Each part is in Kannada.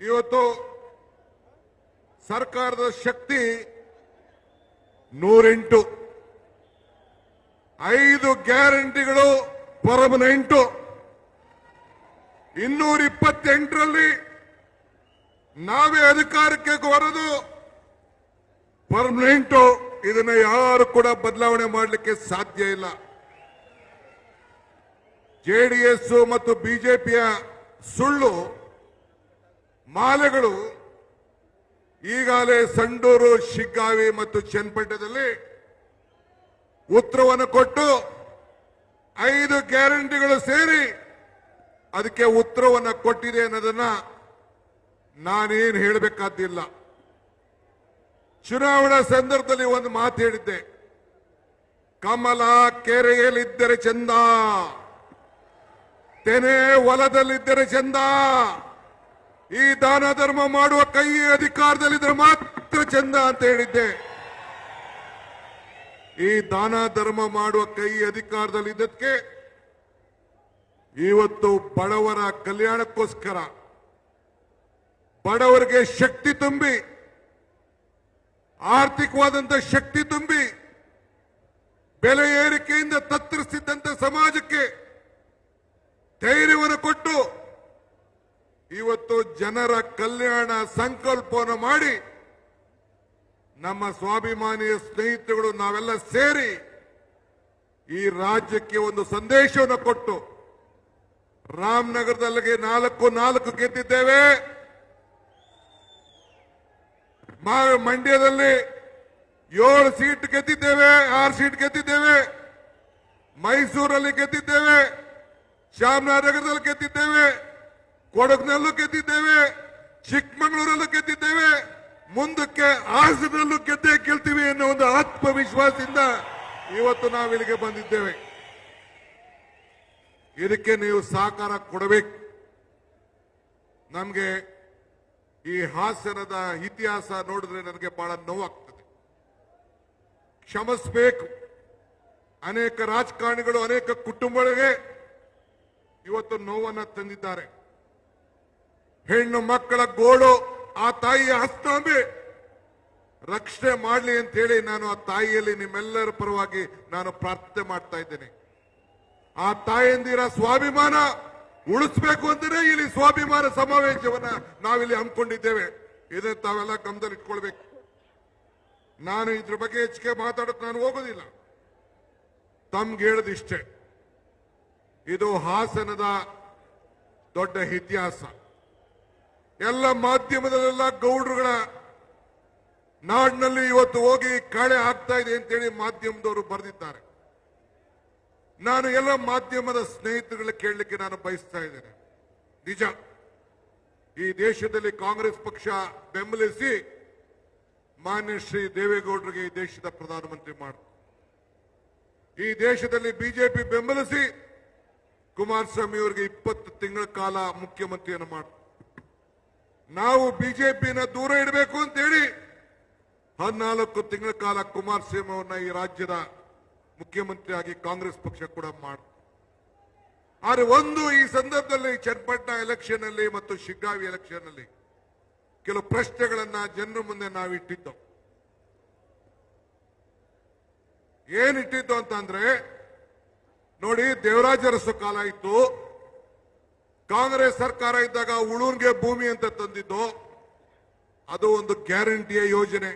ಇವತ್ತು ಸರ್ಕಾರದ ಶಕ್ತಿ ನೂರೆಂಟು. ಐದು ಗ್ಯಾರಂಟಿಗಳು ಪರ್ಮನೆಂಟು. ಇನ್ನೂರ ಇಪ್ಪತ್ತೆಂಟರಲ್ಲಿ ನಾವೇ ಅಧಿಕಾರಕ್ಕೆ ಬರೋದು ಪರ್ಮನೆಂಟು. ಇದನ್ನ ಯಾರು ಕೂಡ ಬದಲಾವಣೆ ಮಾಡಲಿಕ್ಕೆ ಸಾಧ್ಯ ಇಲ್ಲ. ಜೆಡಿಎಸ್ ಮತ್ತು ಬಿಜೆಪಿಯ ಸುಳ್ಳು ಮಾಲೆಗಳು ಈಗಾಗಲೇ ಸಂಡೂರು, ಶಿಗ್ಗಾವಿ ಮತ್ತು ಚನ್ನಪಟ್ಟಣದಲ್ಲಿ ಉತ್ತರವನ್ನು ಕೊಟ್ಟು ಐದು ಗ್ಯಾರಂಟಿಗಳು ಸೇರಿ ಅದಕ್ಕೆ ಉತ್ತರವನ್ನು ಕೊಟ್ಟಿದೆ ಅನ್ನೋದನ್ನ ನಾನೇನು ಹೇಳಬೇಕಾದಿಲ್ಲ ಚುನಾವಣಾ ಸಂದರ್ಭದಲ್ಲಿ ಒಂದು ಮಾತು ಹೇಳಿದ್ದೆ. ಕಮಲ ಕೆರೆಯಲ್ಲಿದ್ದರೆ ಚಂದ, ತೆನೆ ಹೊಲದಲ್ಲಿದ್ದರೆ ಚಂದ. ಈ ದಾನ ಧರ್ಮ ಮಾಡುವ ಕೈ ಅಧಿಕಾರದಲ್ಲಿದ್ದರೆ ಮಾತ್ರ ಚಂದ ಅಂತ ಹೇಳಿದ್ದೆ. ಈ ದಾನ ಧರ್ಮ ಮಾಡುವ ಕೈ ಅಧಿಕಾರದಲ್ಲಿದ್ದಕ್ಕೆ ಇವತ್ತು ಬಡವರ ಕಲ್ಯಾಣಕ್ಕೋಸ್ಕರ, ಬಡವರಿಗೆ ಶಕ್ತಿ ತುಂಬಿ, ಆರ್ಥಿಕವಾದಂತ ಶಕ್ತಿ ತುಂಬಿ, ಬೆಲೆ ಏರಿಕೆಯಿಂದ ತತ್ತರಿಸಿದ್ದಂತ ಸಮಾಜಕ್ಕೆ ಧೈರ್ಯವನ್ನು ಕೊಟ್ಟು ಇವತ್ತು ಜನರ ಕಲ್ಯಾಣ ಸಂಕಲ್ಪವನ್ನು ಮಾಡಿ ನಮ್ಮ ಸ್ವಾಭಿಮಾನಿಯ ಸ್ನೇಹಿತರುಗಳು ನಾವೆಲ್ಲ ಸೇರಿ ಈ ರಾಜ್ಯಕ್ಕೆ ಒಂದು ಸಂದೇಶವನ್ನು ಕೊಟ್ಟು ರಾಮನಗರದಲ್ಲಿ ನಾಲ್ಕು ನಾಲ್ಕು ಗೆದ್ದಿದ್ದೇವೆ. ಮಂಡ್ಯದಲ್ಲಿ ಏಳು ಸೀಟ್ ಗೆದ್ದಿದ್ದೇವೆ, ಆರು ಸೀಟ್ ಗೆದ್ದಿದ್ದೇವೆ. ಮೈಸೂರಲ್ಲಿ ಗೆದ್ದಿದ್ದೇವೆ, ಚಾಮರಾಜನಗರದಲ್ಲಿ ಗೆದ್ದಿದ್ದೇವೆ. ಕೊಡಗಿನಲ್ಲೂ ಗೆದ್ದಿದ್ದೇವೆ, ಚಿಕ್ಕಮಗಳೂರಲ್ಲೂ ಗೆದ್ದಿದ್ದೇವೆ, ಮುಂದಕ್ಕೆ ಹಾಸನಲ್ಲೂ ಗೆದ್ದೇ ಗೆಲ್ತೀವಿ ಅನ್ನೋ ಒಂದು ಆತ್ಮವಿಶ್ವಾಸದಿಂದ ಇವತ್ತು ನಾವು ಇಲ್ಲಿಗೆ ಬಂದಿದ್ದೇವೆ. ಇದಕ್ಕೆ ನೀವು ಸಹಕಾರ ಕೊಡಬೇಕು. ನಮಗೆ ಈ ಹಾಸನದ ಇತಿಹಾಸ ನೋಡಿದ್ರೆ ನನಗೆ ಬಹಳ ನೋವಾಗ್ತದೆ. ಕ್ಷಮಿಸಬೇಕು. ಅನೇಕ ರಾಜಕಾರಣಿಗಳು, ಅನೇಕ ಕುಟುಂಬಗಳಿಗೆ ಇವತ್ತು ನೋವನ್ನ ತಂದಿದ್ದಾರೆ. ಹೆಣ್ಣು ಮಕ್ಕಳ ಗೋಳು, ಆ ತಾಯಿಯ ಹಸ್ತಾಂಬೆ. ರಕ್ಷಣೆ ಮಾಡಲಿ ಅಂತ ಹೇಳಿ ನಾನು ಆ ತಾಯಿಯಲ್ಲಿ ನಿಮ್ಮೆಲ್ಲರ ಪರವಾಗಿ ನಾನು ಪ್ರಾರ್ಥನೆ ಮಾಡ್ತಾ ಇದ್ದೇನೆ. ಆ ತಾಯಿಯಂದಿರ ಸ್ವಾಭಿಮಾನ ಉಳಿಸ್ಬೇಕು ಅಂದ್ರೆ ಇಲ್ಲಿ ಸ್ವಾಭಿಮಾನ ಸಮಾವೇಶವನ್ನ ನಾವಿಲ್ಲಿ ಹಮ್ಮಿಕೊಂಡಿದ್ದೇವೆ. ಇದನ್ನು ತಾವೆಲ್ಲ ಗಮನದಲ್ಲಿ ಇಟ್ಕೊಳ್ಬೇಕು. ನಾನು ಇದ್ರ ಬಗ್ಗೆ ಹೆಚ್ಚಿಗೆ ಮಾತಾಡಕ್ ನಾನು ಹೋಗೋದಿಲ್ಲ. ತಮ್ಗೆ ಹೇಳದಿಷ್ಟೇ ಇದು ಹಾಸನದ ದೊಡ್ಡ ಇತಿಹಾಸ. ಎಲ್ಲ ಮಾಧ್ಯಮದಲ್ಲೆಲ್ಲ ಗೌಡ್ರುಗಳ ನಾಡಿನಲ್ಲಿ ಇವತ್ತು ಹೋಗಿ ಕಾಳೆ ಆಗ್ತಾ ಇದೆ ಅಂತೇಳಿ ಮಾಧ್ಯಮದವರು ಬರೆದಿದ್ದಾರೆ. ನಾನು ಎಲ್ಲ ಮಾಧ್ಯಮದ ಸ್ನೇಹಿತರುಗಳ ಕೇಳಲಿಕ್ಕೆ ನಾನು ಬಯಸ್ತಾ ಇದ್ದೇನೆ. ನಿಜ, ಈ ದೇಶದಲ್ಲಿ ಕಾಂಗ್ರೆಸ್ ಪಕ್ಷ ಬೆಂಬಲಿಸಿ ಮಾನ್ಯ ಶ್ರೀ ದೇವೇಗೌಡರಿಗೆ ಈ ದೇಶದ ಪ್ರಧಾನಮಂತ್ರಿ ಮಾಡ, ಈ ದೇಶದಲ್ಲಿ ಬಿಜೆಪಿ ಬೆಂಬಲಿಸಿ ಕುಮಾರಸ್ವಾಮಿ ಅವರಿಗೆ ಇಪ್ಪತ್ತು ತಿಂಗಳ ಕಾಲ ಮುಖ್ಯಮಂತ್ರಿಯನ್ನು ಮಾಡ ನಾವು ಬಿಜೆಪಿನ ದೂರ ಇಡಬೇಕು ಅಂತೇಳಿ ಹದಿನಾಲ್ಕು ತಿಂಗಳ ಕಾಲ ಕುಮಾರಸ್ವಾಮಿ ಈ ರಾಜ್ಯದ ಮುಖ್ಯಮಂತ್ರಿಯಾಗಿ ಕಾಂಗ್ರೆಸ್ ಪಕ್ಷ ಕೂಡ ಮಾಡ, ಆದರೆ ಒಂದು ಈ ಸಂದರ್ಭದಲ್ಲಿ ಚನ್ನಪಟ್ಟಣ ಎಲೆಕ್ಷನ್ ಅಲ್ಲಿ ಮತ್ತು ಶಿಗ್ಗಾವಿ ಎಲೆಕ್ಷನ್ ಅಲ್ಲಿ ಕೆಲವು ಪ್ರಶ್ನೆಗಳನ್ನ ಜನರ ಮುಂದೆ ನಾವು ಏನಿಟ್ಟಿದ್ದೋ ಅಂತಂದ್ರೆ ನೋಡಿ ದೇವರಾಜ ಅರಸು ಕಾಲ ಇತ್ತು. ಕಾಂಗ್ರೆಸ್ ಸರ್ಕಾರ ಇದ್ದಾಗ ಉಳುನ್ಗೆ ಭೂಮಿ ಅಂತ ತಂದಿದ್ದು, ಅದು ಒಂದು ಗ್ಯಾರಂಟಿಯ ಯೋಜನೆ.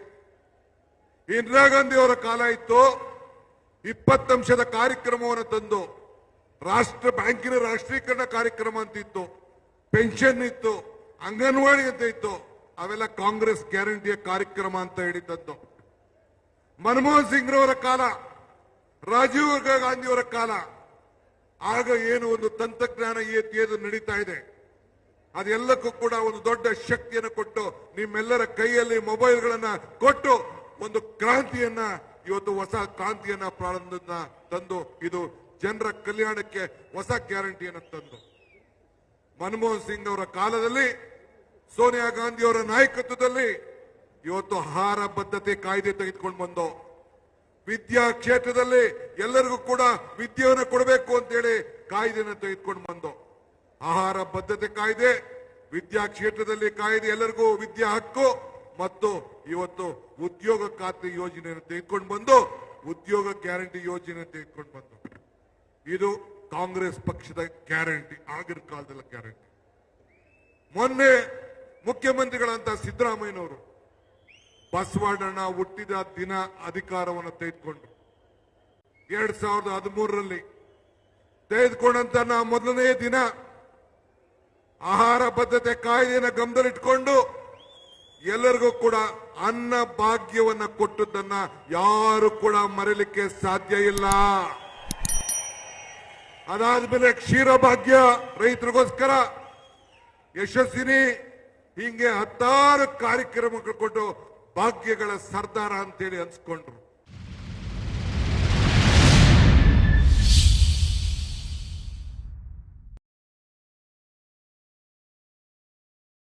ಇಂದಿರಾ ಗಾಂಧಿ ಅವರ ಕಾಲ ಇತ್ತು ಇಪ್ಪತ್ತಂಶದ ಕಾರ್ಯಕ್ರಮವನ್ನು ತಂದು, ರಾಷ್ಟ್ರ, ಬ್ಯಾಂಕಿನ ರಾಷ್ಟ್ರೀಕರಣ ಕಾರ್ಯಕ್ರಮ ಅಂತ ಇತ್ತು ಪೆನ್ಷನ್ ಇತ್ತು, ಅಂಗನವಾಡಿ ಅಂತ ಇತ್ತು, ಅವೆಲ್ಲ ಕಾಂಗ್ರೆಸ್ ಗ್ಯಾರಂಟಿಯ ಕಾರ್ಯಕ್ರಮ ಅಂತ ಹೇಳಿ ತಂದು. ಮನಮೋಹನ್ ಸಿಂಗ್ರವರ ಕಾಲ, ರಾಜೀವ್ ಗಾಂಧಿಯವರ ಕಾಲ ಆಗ ಏನು ಒಂದು ತಂತ್ರಜ್ಞಾನ ಏನು ನಡೀತಾ ಇದೆ? ಅದೆಲ್ಲಕ್ಕೂ ಕೂಡ ಒಂದು ದೊಡ್ಡ ಶಕ್ತಿಯನ್ನು ಕೊಟ್ಟು ನಿಮ್ಮೆಲ್ಲರ ಕೈಯಲ್ಲಿ ಮೊಬೈಲ್ಗಳನ್ನ ಕೊಟ್ಟು ಒಂದು ಕ್ರಾಂತಿಯನ್ನ, ಇವತ್ತು ಹೊಸ ಕ್ರಾಂತಿಯನ್ನ ಪ್ರಾರಂಭ ತಂದು ಇದು ಜನರ ಕಲ್ಯಾಣಕ್ಕೆ ಹೊಸ ಗ್ಯಾರಂಟಿಯನ್ನು ತಂದು. ಮನಮೋಹನ್ ಸಿಂಗ್ ಅವರ ಕಾಲದಲ್ಲಿ, ಸೋನಿಯಾ ಗಾಂಧಿ ಅವರ ನಾಯಕತ್ವದಲ್ಲಿ ಇವತ್ತು ಆಹಾರ ಬದ್ಧತೆ ಕಾಯ್ದೆ ತೆಗೆದುಕೊಂಡು ಬಂದು ವಿದ್ಯಾ ಕ್ಷೇತ್ರದಲ್ಲಿ ಎಲ್ಲರಿಗೂ ಕೂಡ ವಿದ್ಯೆಯನ್ನು ಕೊಡಬೇಕು ಅಂತೇಳಿ ಕಾಯ್ದೆಯನ್ನು ತೆಗೆದುಕೊಂಡು ಬಂದು ಆಹಾರ ಬದ್ಧತೆ ಕಾಯ್ದೆ, ವಿದ್ಯಾ ಕ್ಷೇತ್ರದಲ್ಲಿ ಕಾಯ್ದೆ, ಎಲ್ಲರಿಗೂ ವಿದ್ಯಾ ಹಕ್ಕು ಮತ್ತು ಇವತ್ತು ಉದ್ಯೋಗ ಖಾತ್ರಿ ಯೋಜನೆಯನ್ನು ತೆಗೆದುಕೊಂಡು ಬಂದು ಉದ್ಯೋಗ ಗ್ಯಾರಂಟಿ ಯೋಜನೆ ತೆಗೆದುಕೊಂಡು ಬಂದು. ಇದು ಕಾಂಗ್ರೆಸ್ ಪಕ್ಷದ ಗ್ಯಾರಂಟಿ, ಆಗಿನ ಕಾಲದಲ್ಲಿ ಗ್ಯಾರಂಟಿ. ಮೊನ್ನೆ ಮುಖ್ಯಮಂತ್ರಿಗಳಂತ ಸಿದ್ದರಾಮಯ್ಯನವರು ಬಸವಣ್ಣನ ಹುಟ್ಟಿದ ದಿನ ಅಧಿಕಾರವನ್ನು ತೆಗೆದುಕೊಂಡ್ರು. ಎರಡ್ ಸಾವಿರದ ಹದಿಮೂರರಲ್ಲಿ ತೆಗೆದುಕೊಂಡಂತ ನಾ ಮೊದಲನೇ ದಿನ ಆಹಾರ ಭದ್ರತೆ ಕಾಯ್ದೆಯನ್ನು ಗಮನದಲ್ಲಿಟ್ಕೊಂಡು ಎಲ್ಲರಿಗೂ ಕೂಡ ಅನ್ನ ಭಾಗ್ಯವನ್ನ ಕೊಟ್ಟದ್ದನ್ನ ಯಾರು ಕೂಡ ಮರೆಯಲಿಕ್ಕೆ ಸಾಧ್ಯ ಇಲ್ಲ. ಅದಾದ್ಮೇಲೆ ಕ್ಷೀರ ಭಾಗ್ಯ ರೈತರಿಗೋಸ್ಕರ ಯಶಸ್ವಿನಿ ಹಿಂಗೆ ಹತ್ತಾರು ಕಾರ್ಯಕ್ರಮಗಳು ಕೊಟ್ಟು ಭಾಗ್ಯಗಳ ಸರ್ದಾರ ಅಂತೇಳಿ ಅನ್ಸ್ಕೊಂಡ್ರು.